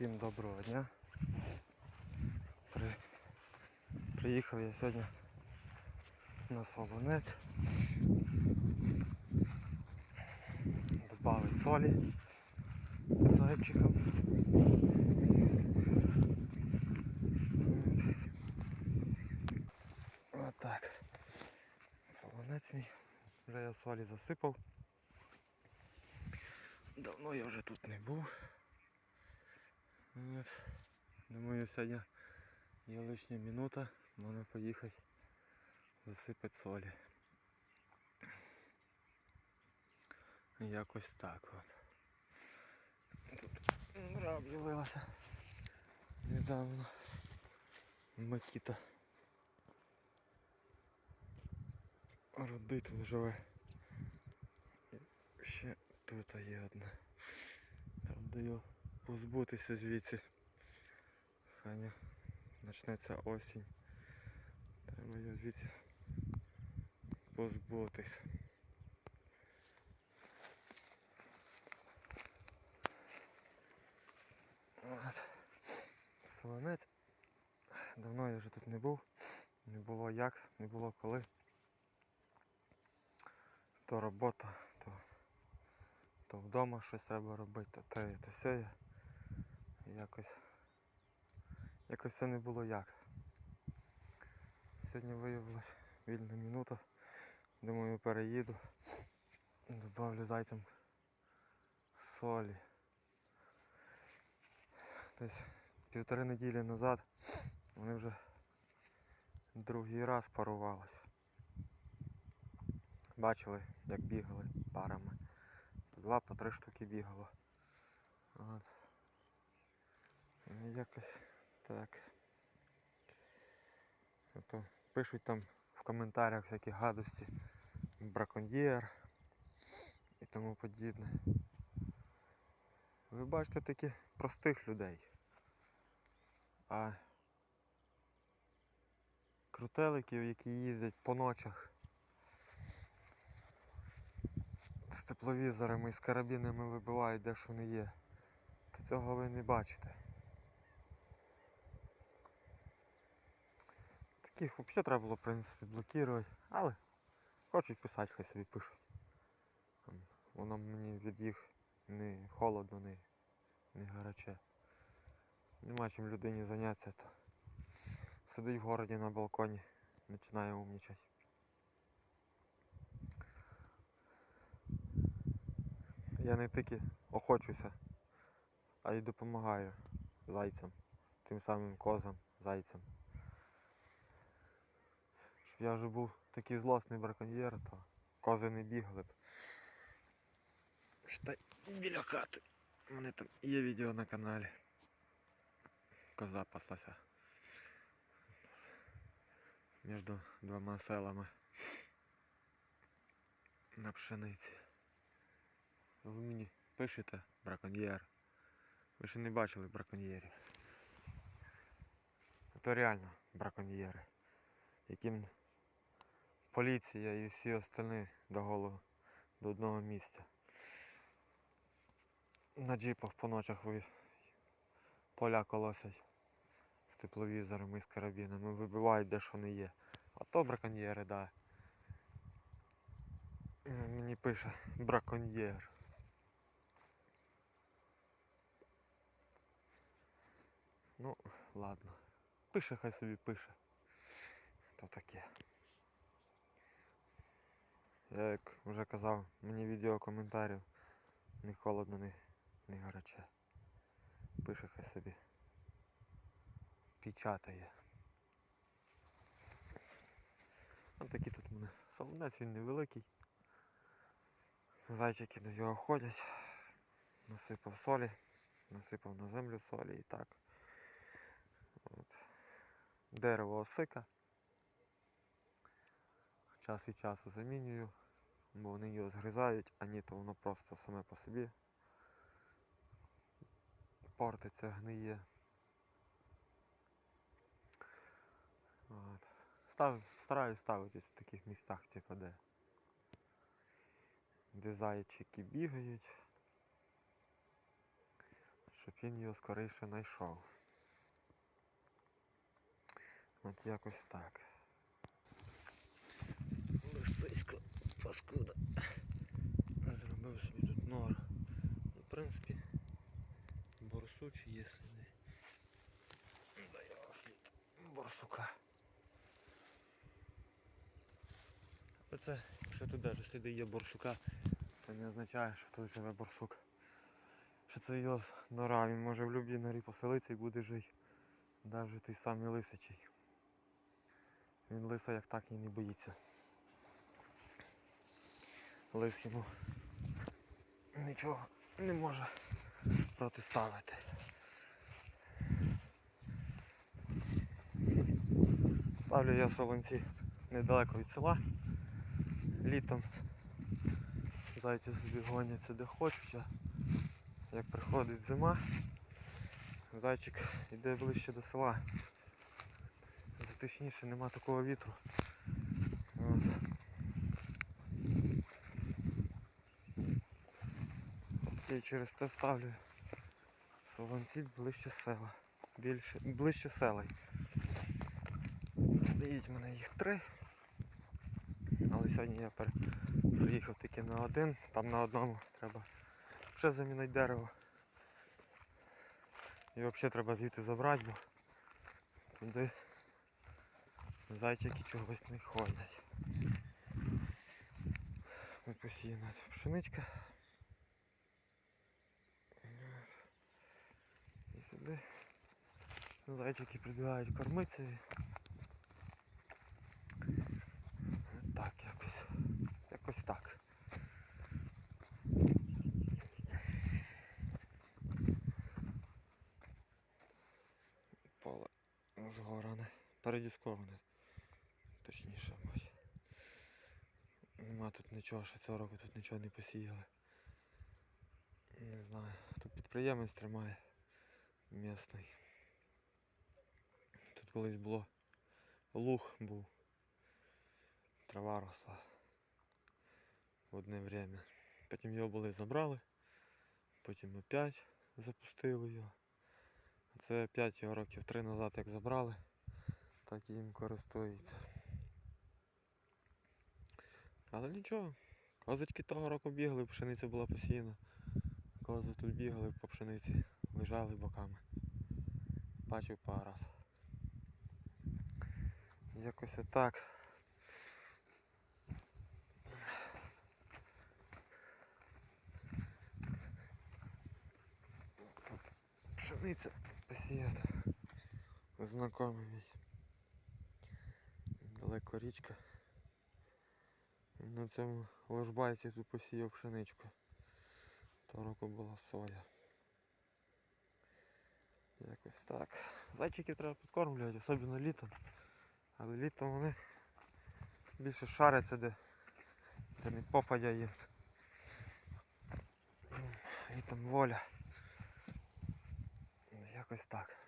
Всім доброго дня. При... Приїхав я сьогодні на Солонець. Добавить солі зайчиком. Отак. Солонець мій. Вже я солі засипав. Давно я вже тут не був. От. Думаю, сьогодні є лишня минута, можна поїхати засипати солі. Якось так от. Тут гра об'явилася недавно. Макіта. Роди тут живе. Ще тут є одна. Треба його позбутися звідси. Ханя почнеться осінь. Треба його звідси позбутись. От. Солонець. Давно я вже тут не був. Не було як, не було коли. То робота, то, то вдома щось треба робити, то те, то сяє. Якось. Якось все не було як. Сьогодні виявилась вільна минута. Думаю, переїду. Добавлю зайцям солі. Десь півтори неділі назад вони вже другий раз парувалися. Бачили, як бігали парами. По два, по три штуки бігало. От. Якось так. То пишуть там в коментарях всякі гадості, браконьєр і тому подібне. Ви бачите таких простих людей. А крутеликів, які їздять по ночах з тепловізорами і з карабінами вибивають де ж вони є, то цього ви не бачите. Таких взагалі треба було в принципі блокувати, але хочуть писати, хай собі пишуть. Воно мені від їх не холодно, не, не гаряче. Нема чим людині зайнятися, то сидить в городі на балконі, починає умнічати. Я не тільки охочуся, а й допомагаю зайцям, тим самим козам, зайцям. Я вже був такий злосний браконьєр, то кози не бігали б. Читай біля хати. У мене там є відео на каналі. Коза паслася. Між двома селами. На пшениці. Ви мені пишете браконьєр. Ви ще не бачили браконьєрів. Це реально браконьєри, яким поліція і всі остальні до голову до одного місця. На джипах по ночах ви поля колосять з тепловізорами і з карабінами, вибивають де що не є. А то браконьєри, да. Мені пише браконьєр. Ну, ладно. Пише, хай собі пише. То таке. Я як вже казав, мені відео коментарів не холодно, не, не гаряче. Пише хай собі. Печатає. Ось такий тут у мене солонець, він невеликий. Зайчики до нього ходять. Насипав солі, насипав на землю солі і так. От. Дерево осика. Час від часу замінюю, бо вони його згризають, а ні, то воно просто саме по собі портиться, гниє. От. Став, стараюсь ставити в таких місцях, типу де, де зайчики бігають. щоб він його скоріше знайшов. От якось так. Лисисько паскуда. Зробив собі тут нор. Ну, в принципі, борсучий є сліди. Да я слід борсука. Оце, якщо тут даже сліди є борсука, це не означає, що тут живе борсук. Що це його нора, він може в будь-якій норі поселитися і буде жити. Навіть той самий лисичий. Він лиса як так і не боїться. Лис нічого не може протиставити. Ставлю я солонці недалеко від села. Літом зайці собі гоняться де хочуть, а як приходить зима, зайчик йде ближче до села. Точніше нема такого вітру. От. І через те ставлю солонці ближче села. Більше, ближче села. Стоїть мене їх три. Але сьогодні я приїхав тільки на один, там на одному треба ще замінити дерево. І взагалі треба звідти забрати, бо туди зайчики чогось не ходять. Посіяна ця пшеничка. От. І сюди зайчики прибігають кормитися. Так, якось. Якось так. Поле згоране. Передісковане. Точніше, мабуть. Нема тут нічого, ще цього року тут нічого не посіяли. Не знаю. Тут підприємець тримає місний. Тут колись було луг був. Трава росла в одне время. Потім його були забрали, потім опять запустили його. Це 5 його років три назад як забрали, так і їм користуються. Але нічого, козочки того року бігали, пшениця була посіяна. Кози тут бігали по пшениці, лежали боками. Бачив пару раз. Якось отак. Пшениця посіяти. Знакомий мій. Далеко річка. На цьому ложбайці тут посіяв пшеничку. Того року була соя. Якось так. Зайчиків треба підкормлювати, особливо літом. Але літом вони більше шаряться, де, де не попадя їм. Літом воля. Якось так.